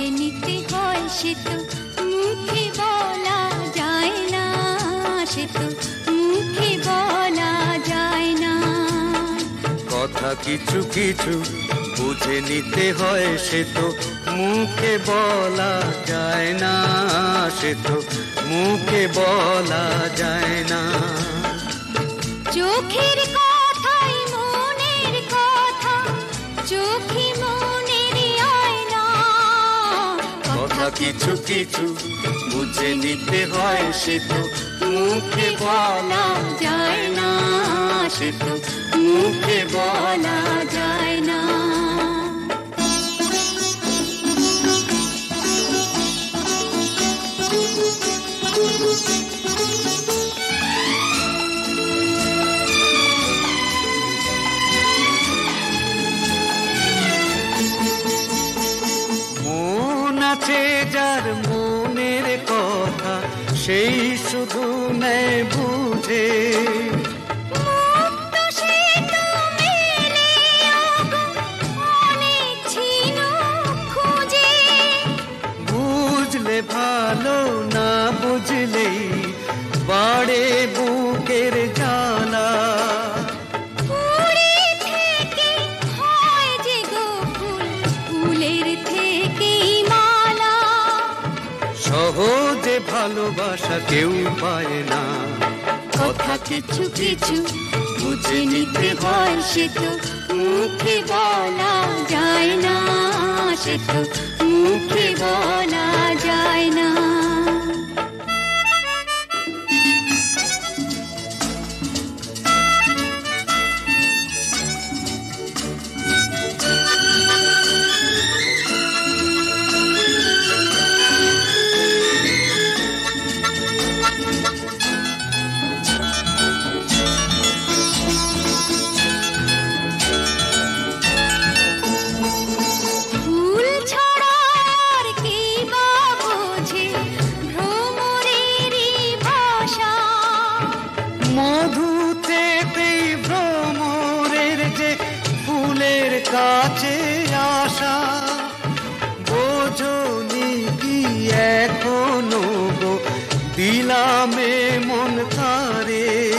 বুঝে নিতে হয় সে তো মুখে বলা যায় না সে তো মুখে বলা যায় না। কথা কিছু কিছু বুঝে নিতে হয় সে তো মুখে বলা যায় না সে তো মুখে বলা যায় না। চোখের কিছু কিছু বুঝে নিতে হয় সে তো। মুখে বলা যায় না সে তো। ভালোবাসা কেউ পায় না। কথা কিছু কিছু বুঝে নিতে হয় সে তো, মুখে বলা যায় না সে তো, মুখে বলা যায় না। কাছে আসা। বোঝনি কি এখনও গো? দিলামে মন তারে।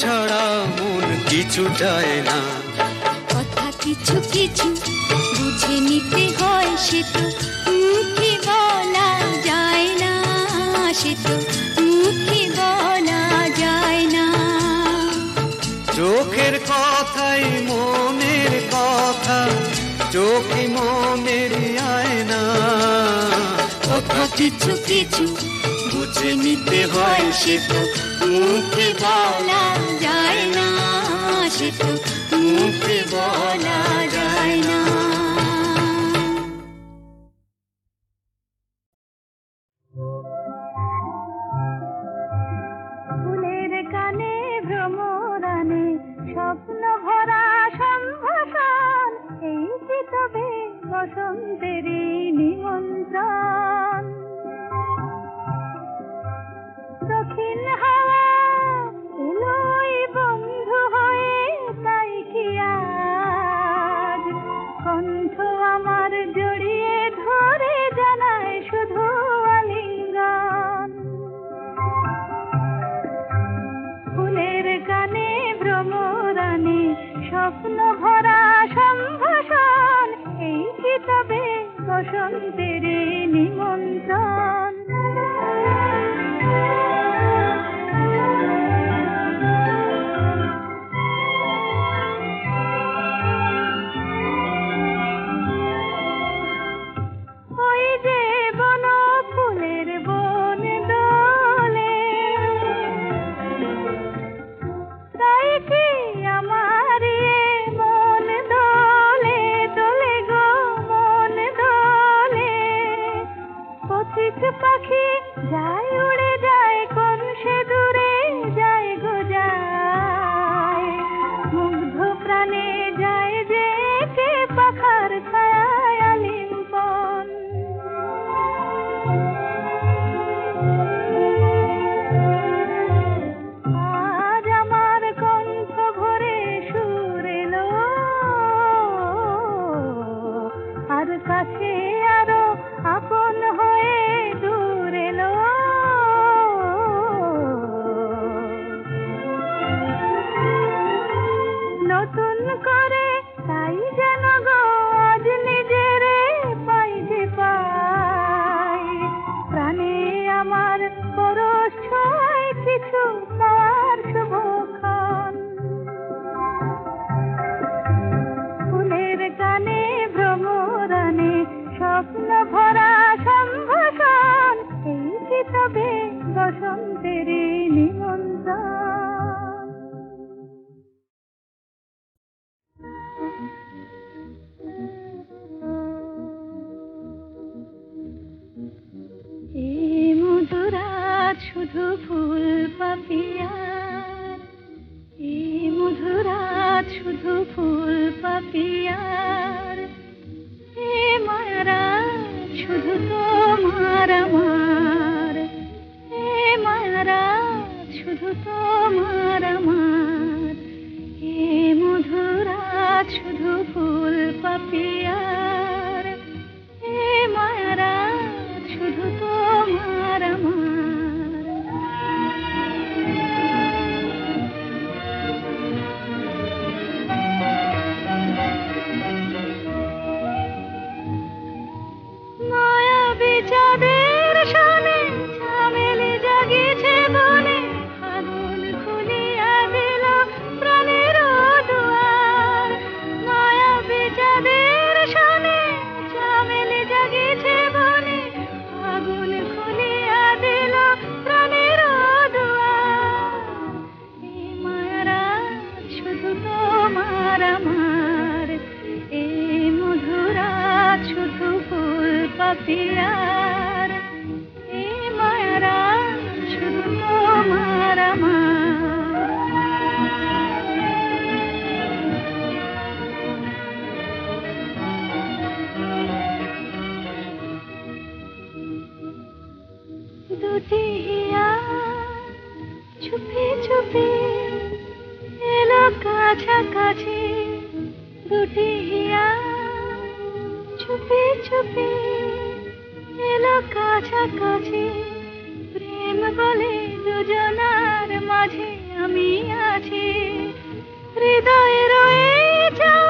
ছাড়া মন কিছু চায় না। কথা কিছু কিছু বুঝে নিতে হয় সে তো। কিছু কিছু বুঝে নিতে হয় সে মুখে বলা যায় না, সে মুখে বলা যায় না। স্বপ্ন বসন্তেরই নিমন্ত্রণ। স্বপ্ন ভরা সম্ভাষণ এই কিতাবে বসন্তের নিমন্ত্রণ। सुन करे साई। শুধু ফুল পাপিয়ার এই মধুরাত শুধু ফুল পাপিয়ার এ মারা শুধু তোমার আমার। এ মারা শুধু তো আমার। দুটি হিয়া চুপি চুপি এলো কাছাকাছি। প্রেম বলে দুজনার মাঝে আমি আছি। হৃদয়ে রয়ে যাওয়া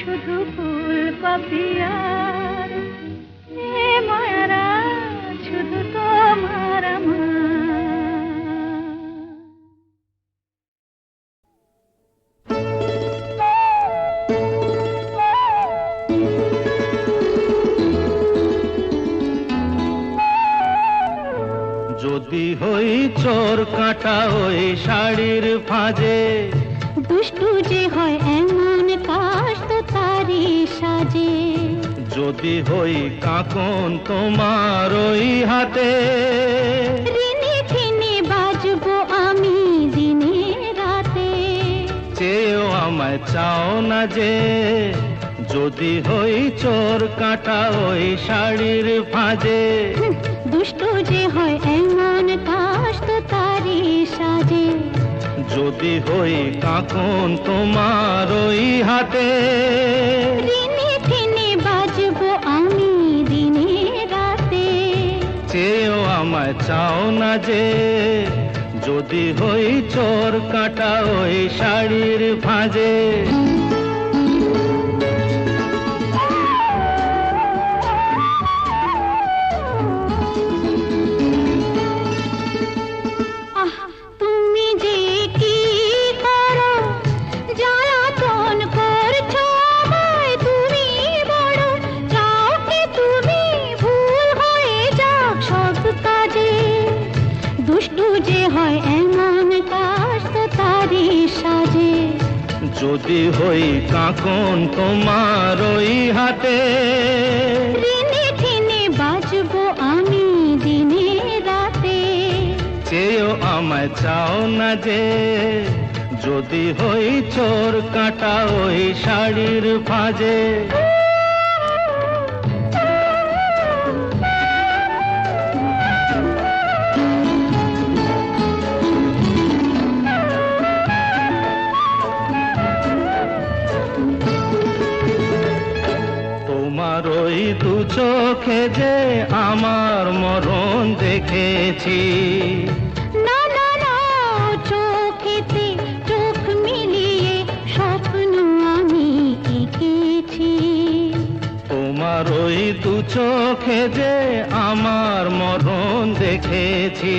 শুধু ফুল পাপিয়ার যদি হই কাকন তোমার ওই হাতে। রিনি ঝিনি বাজবো আমি দিনে রাতে। চেয়েও আমায় চাও না যে যদি হই চোর কাটা ওই শাড়ির ফাঁজে দুষ্টু যে হয় এমন কাশ তো তারি সাজে। যদি হই কাকন তোমার ওই হাতে। আমায় চাও না যে যদি হই চোর কাটা ওই শাড়ির ভাঁজে। হয় এমন সাজে? যদি হই কাকন তোমার ওই হাতে। রিনি ঠিনে বাজবো আমি দিনে রাতে। চেয়েও আমায় চাও না যে যদি হই চোর কাটা ওই শাড়ির ভাঁজে ওই দু চোখে যে আমার মরণ দেখেছি। না না না চোখেতে চোখ মিলিয়ে স্বপ্ন আমি এঁকেছি। তোমার ওই দু চোখে যে আমার মরণ দেখেছি।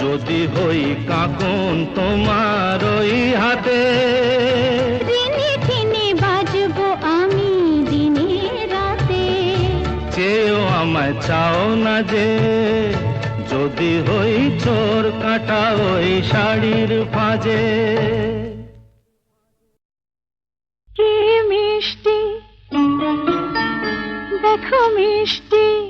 যদি হই কাকুন তোমার ওই হাতে। দিনে দিনে বাজবো আমি দিনে রাতে। চেয়েও আমায় চাও না যে যদি হই চোর কাটা ওই শাড়ির ফাঁজে। কি মিষ্টি? দেখো মিষ্টি।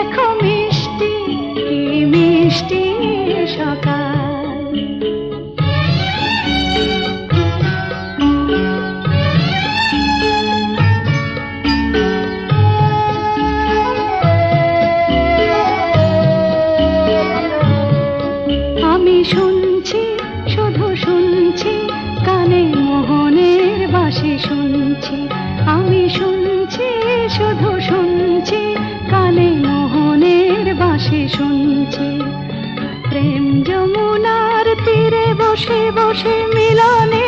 দেখো মিষ্টি কি মিষ্টি বসে বসে মিলনের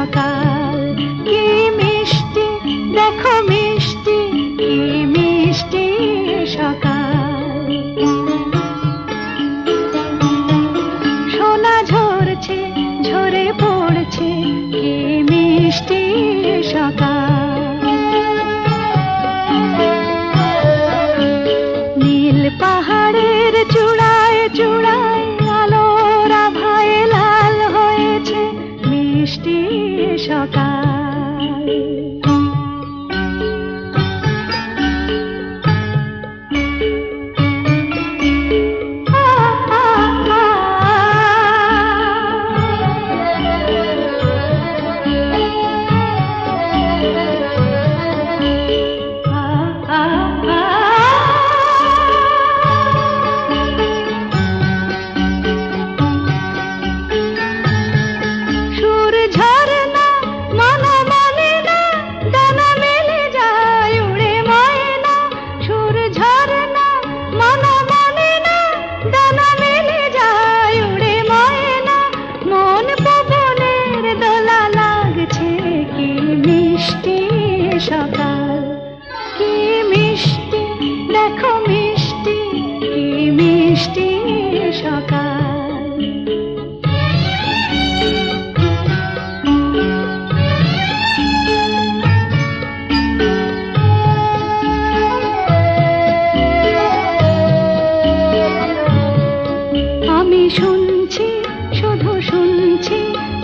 সকাল কি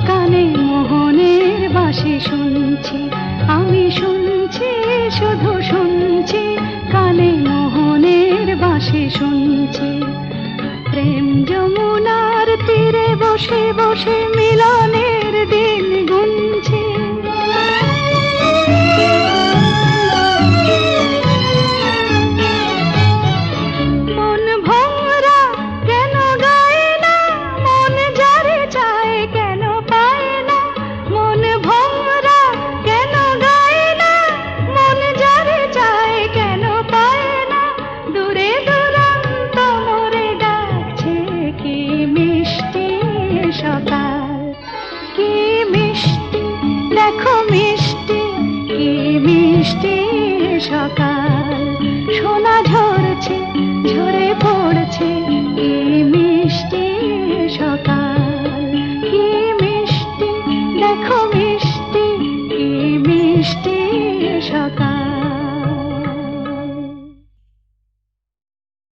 কানে মোহনের বাসি শুনছি, আমি শুনছি, শুধু শুনছি, কানে মোহনের বাসি শুনছি। প্রেম যমুনার তীরে বসে বসে মিলনের